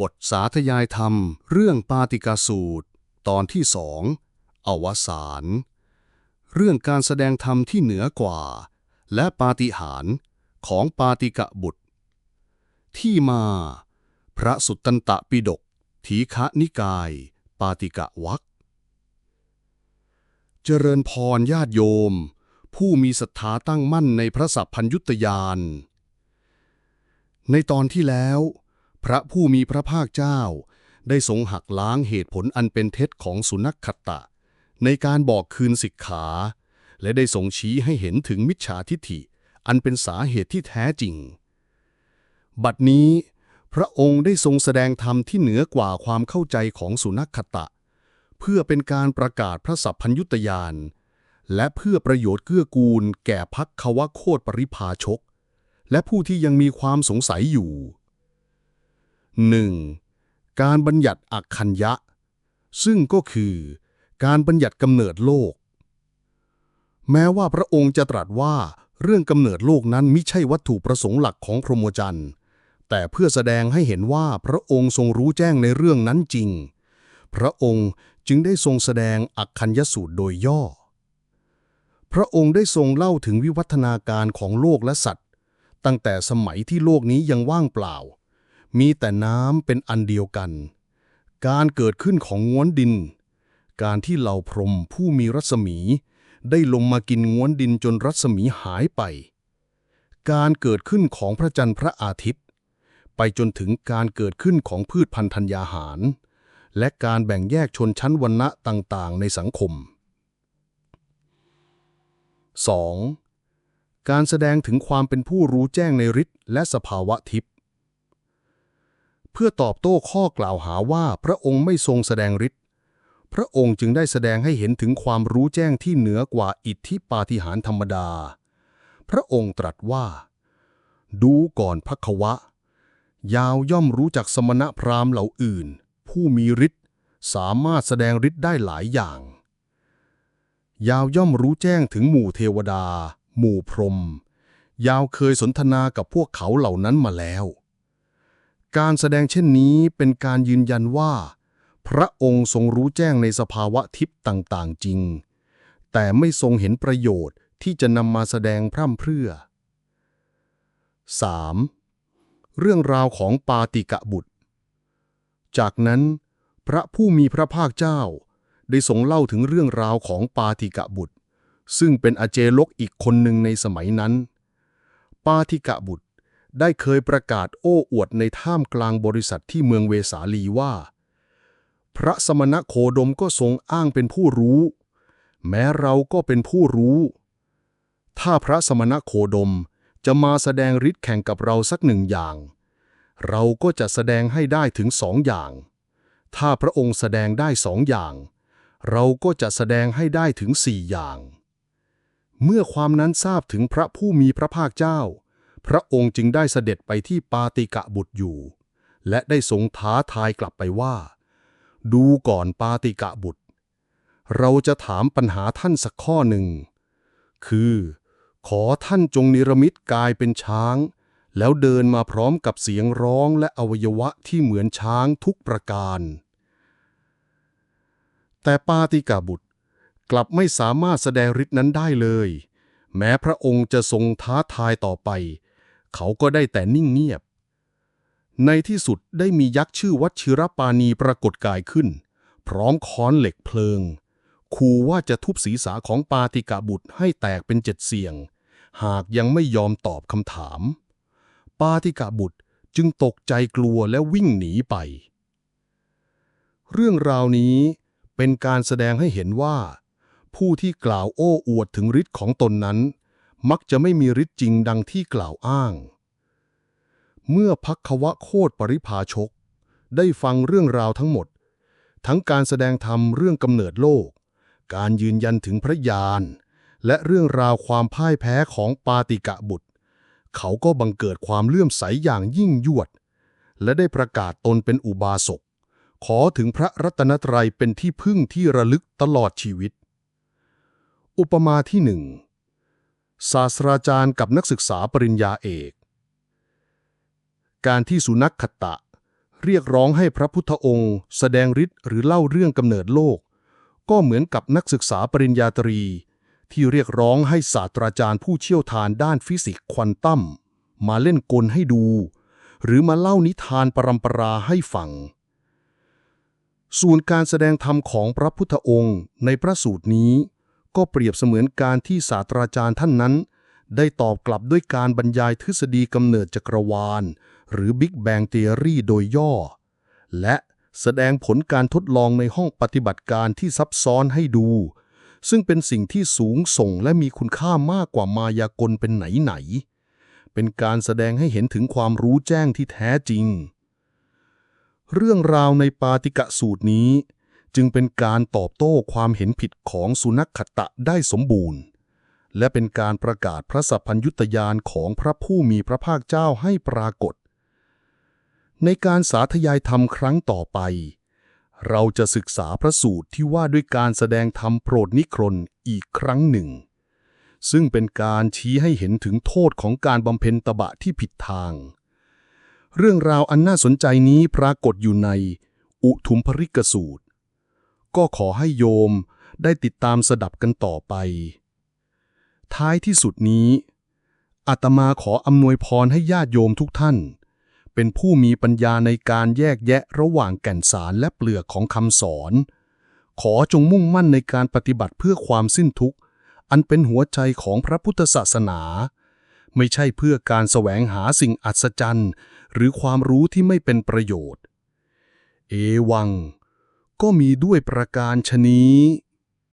บทสาธยายธรรม เรื่องปาติกาสูตร ตอนที่สองอวสานเรื่องการแสดงธรรมที่เหนือกว่า และปาฏิหาริย์ของปาติกะบุตร ที่มา พระสุตตันตปิฎกทีฆนิกาย ปาติกะวักเจริญพรญาติโยม ผู้มีศรัทธาตั้งมั่นในพระสัพพัญยุตยานในตอนที่แล้ว พระผู้มีพระภาคเจ้า ได้ทรงหักล้างเหตุผลอันเป็นเท็จของสุนัขขตะ ในการบอกคืนสิกขา และได้ทรงชี้ให้เห็นถึงมิจฉาทิฐิ อันเป็นสาเหตุที่แท้จริง บัดนี้ พระองค์ได้ทรงแสดงธรรมที่เหนือกว่าความเข้าใจของสุนัขขตะ เพื่อเป็นการประกาศพระสัพพัญยุตยานและเพื่อประโยชน์เกื้อกูลแก่พักควโคตรปริพาชก และผู้ที่ยังมีความสงสัยอยู่ 1. การบัญญัติอักคัญญะ ซึ่งก็คือ การบัญญัติกำเนิดโลก แม้ว่าพระองค์จะตรัสว่าเรื่องกำเนิดโลกนั้นมิใช่วัตถุประสงค์หลักของพรหมจรรย์แต่เพื่อแสดงให้เห็นว่าพระองค์ทรงรู้แจ้งในเรื่องนั้นจริง พระองค์จึงได้ทรงแสดงอักคัญญสูตรโดยย่อ พระองค์ได้ทรงเล่าถึงวิวัฒนาการของโลกและสัตว์ ตั้งแต่สมัยที่โลกนี้ยังว่างเปล่า มีแต่น้ำเป็นอันเดียวกัน การเกิดขึ้นของง้วนดิน การที่เหล่าพรหมผู้มีรัศมี ได้ลงมากินง้วนดินจนรัศมีหายไป การเกิดขึ้นของพระจันทร์พระอาทิตย์ ไปจนถึงการเกิดขึ้นของพืชพันธุ์ธัญญาหาร และการแบ่งแยกชนชั้นวรรณะต่างๆ ในสังคม 2. การแสดงถึงความเป็นผู้รู้แจ้งในฤทธิ์และสภาวะทิพย์ พื่อตอบโต้ข้อกล่าวหาว่าพระองค์ไม่ทรงแสดงฤทธิ์พระองค์จึงได้แสดงให้เห็นถึงความรู้แจ้งที่เหนือกว่าอิทธิปาฏิหาริย์ธรรมดา พระองค์ตรัสว่า ดูก่อนพักวะ ยาวย่อมรู้จักสมณะพราหมณ์เหล่าอื่น ผู้มีฤทธิ์สามารถแสดงฤทธิ์ได้หลายอย่าง ยาวย่อมรู้แจ้งถึงหมู่เทวดา หมู่พรหมยาวเคยสนทนากับพวกเขาเหล่านั้นมาแล้ว การแสดงเช่นนี้เป็นการยืนยันว่า พระองค์ทรงรู้แจ้งในสภาวะทิพย์ต่างๆ จริง แต่ไม่ทรงเห็นประโยชน์ที่จะนำมาแสดงพร่ำเพรื่อ 3. เรื่องราวของปาติกะบุตร จากนั้น พระผู้มีพระภาคเจ้า ได้ทรงเล่าถึงเรื่องราวของปาติกะบุตร ซึ่งเป็นอเจลกอีกคนหนึ่งในสมัยนั้น ปาติกะบุตร ได้เคยประกาศโอ้อวดในท่ามกลางบริษัทที่เมืองเวสาลีว่า พระสมณโคดมก็ทรงอ้างเป็นผู้รู้ แม้เราก็เป็นผู้รู้ ถ้าพระสมณโคดมจะมาแสดงฤทธิ์แข่งกับเราสักหนึ่งอย่าง เราก็จะแสดงให้ได้ถึงสองอย่าง ถ้าพระองค์แสดงได้สองอย่าง เราก็จะแสดงให้ได้ถึงสี่อย่าง เมื่อความนั้นทราบถึงพระผู้มีพระภาคเจ้า พระองค์จึงได้เสด็จไปที่ปาติกะบุตรอยู่ และได้ทรงท้าทายกลับไปว่า ดูก่อนปาติกะบุตร เราจะถามปัญหาท่านสักข้อหนึ่ง คือ ขอท่านจงนิรมิตกายเป็นช้าง แล้วเดินมาพร้อมกับเสียงร้องและอวัยวะที่เหมือนช้างทุกประการ แต่ปาติกะบุตรกลับไม่สามารถแสดงฤทธิ์นั้นได้เลย แม้พระองค์จะทรงท้าทายต่อไป เขาก็ได้แต่นิ่งเงียบ ในที่สุดได้มียักษ์ชื่อวัชิรปานีปรากฏกายขึ้น พร้อมค้อนเหล็กเพลิงขู่ว่าจะทุบศีรษะของปาติกะบุตรให้แตกเป็นเจ็ดเสียง หากยังไม่ยอมตอบคำถาม ปาติกะบุตรจึงตกใจกลัวและวิ่งหนีไป เรื่องราวนี้เป็นการแสดงให้เห็นว่า ผู้ที่กล่าวโอ้อวดถึงฤทธิ์ของตนนั้น มักจะไม่มีฤทธิ์จริงดังที่กล่าวอ้าง เมื่อพักควะโคตปริภาชก ได้ฟังเรื่องราวทั้งหมด ทั้งการแสดงธรรมเรื่องกำเนิดโลก การยืนยันถึงพระญาณ และเรื่องราวความพ่ายแพ้ของปาติกะบุตร เขาก็บังเกิดความเลื่อมใสอย่างยิ่งยวด และได้ประกาศตนเป็นอุบาสก ขอถึงพระรัตนตรัยเป็นที่พึ่งที่ระลึกตลอดชีวิต อุปมาที่หนึ่ง ศาสตราจารย์กับนักศึกษาปริญญาเอก การที่สุนัขขตะ เรียกร้องให้พระพุทธองค์ แสดงฤทธิ์หรือเล่าเรื่องกำเนิดโลก ก็เหมือนกับนักศึกษาปริญญาตรี ที่เรียกร้องให้ศาสตราจารย์ผู้เชี่ยวชาญด้านฟิสิกส์ควอนตัมมาเล่นกลให้ดู หรือมาเล่านิทานปรำปราให้ฟังส่วนการแสดงธรรมของพระพุทธองค์ในพระสูตรนี้ ก็เปรียบเสมือนการที่ศาสตราจารย์ท่านนั้น ได้ตอบกลับด้วยการบรรยายทฤษฎีกำเนิดจักรวาล หรือ Big Bang Theory โดยย่อ และแสดงผลการทดลองในห้องปฏิบัติการที่ซับซ้อนให้ดู ซึ่งเป็นสิ่งที่สูงส่งและมีคุณค่ามากกว่ามายากลเป็นไหนๆเป็นการแสดงให้เห็นถึงความรู้แจ้งที่แท้จริง เรื่องราวในปาติกะสูตรนี้ จึงเป็นการตอบโต้ความเห็นผิดของสุนัขขตะได้สมบูรณ์ และเป็นการประกาศพระสัพพัญยุตยานของพระผู้มีพระภาคเจ้าให้ปรากฏ ในการสาธยายธรรมครั้งต่อไป เราจะศึกษาพระสูตรที่ว่าด้วยการแสดงธรรมโปรดนิครนอีกครั้งหนึ่ง ซึ่งเป็นการชี้ให้เห็นถึงโทษของการบำเพ็ญตบะที่ผิดทาง เรื่องราวอันน่าสนใจนี้ปรากฏอยู่ใน อุทุมภริกสูตร ก็ขอให้โยมได้ติดตามสดับกันต่อไป ท้ายที่สุดนี้อาตมาขออำนวยพรให้ญาติโยมทุกท่าน เป็นผู้มีปัญญาในการแยกแยะระหว่างแก่นสารและเปลือกของคำสอน ขอจงมุ่งมั่นในการปฏิบัติเพื่อความสิ้นทุกข์ อันเป็นหัวใจของพระพุทธศาสนา ไม่ใช่เพื่อการแสวงหาสิ่งอัศจรรย์ หรือความรู้ที่ไม่เป็นประโยชน์ เอวัง ก็มีด้วยประการชนี้